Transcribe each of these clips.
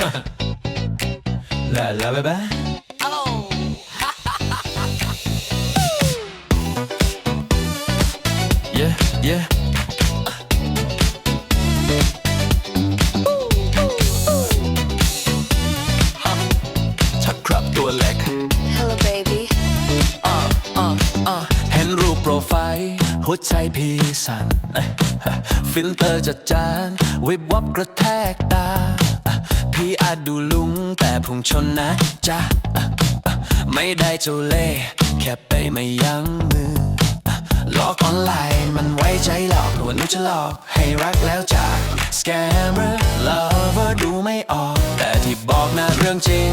La la ba ba. Yeah, yeah. ชักครับตัวเล็ก Hello, baby. เห็นรูปโปรไฟล์หัวใจพี่สั่นเอ้ยฟิลเตอร์จัดจานวิบวับกระแทกตาพี่อาจ ดูลุงแต่พุ่งชนนะจ๊ะไม่ได้เจ้าเล่ห์แค่ไปไม่ยั้งมือหลอกออนไลน์มันไว้ใจหลอกว่าหนูจะหลอกให้รักแล้วจาก Scammer Lover ดูไม่ออก แต่ที่บอกน่ะเรื่องจริง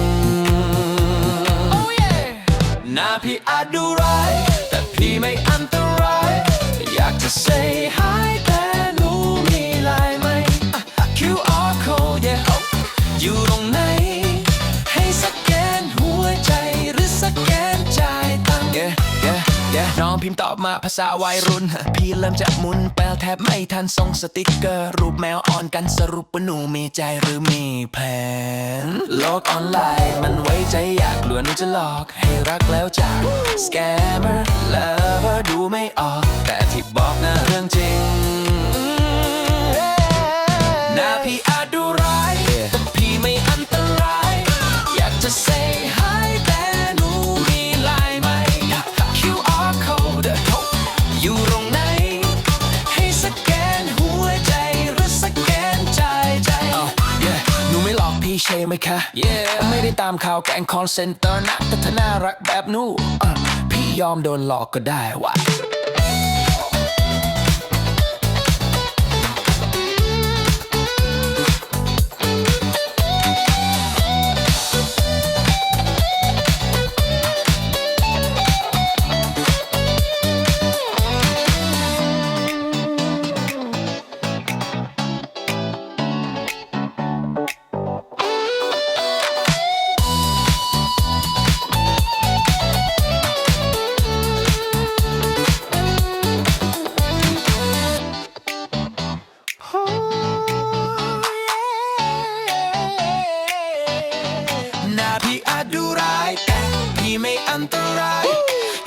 Oh yeah หน้าพี่อาจดูร้าย แต่พี่ไม่อันตราย อยากจะ say hi พิมพ์ตอบมาภาษาวัยรุ่น พี่เริ่มจะหมุนแปลแทบไม่ทันส่งสติกเกอร์ รูปแมวอ่อนกันสรุปว่าหนูมีใจหรือมีแผน โลกออนไลน์มันไว้ใจอยากกลัวหนูจะหลอก ให้รักแล้วจาก Scammer Lover ดูไม่ออก แต่ที่บอกนะเรื่องจริง ใช่ไหมคะ yeah ไม่ได้ตามข่าวแกงคอนเซนเตอร์นะแต่ถ้าน่ารักแบบหนูอะพี่ยอมโดนหลอกก็ได้วะ อันตราย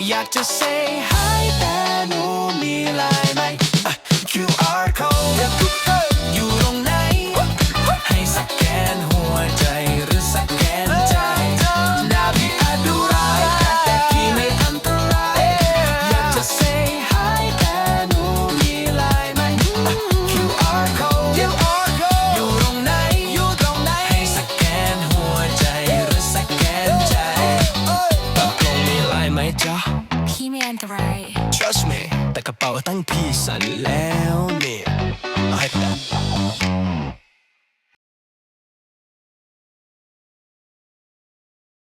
อยากจะ say hi แต่หนูมีไลน์ไหมอะ QR code อยู่ตรงไหน ให้สแกนหัวใจหรือสแกน พี่ไม่อันตราย Trust me แต่กระเป๋าตั้งพี่สั่นแล้วเนี่ยให้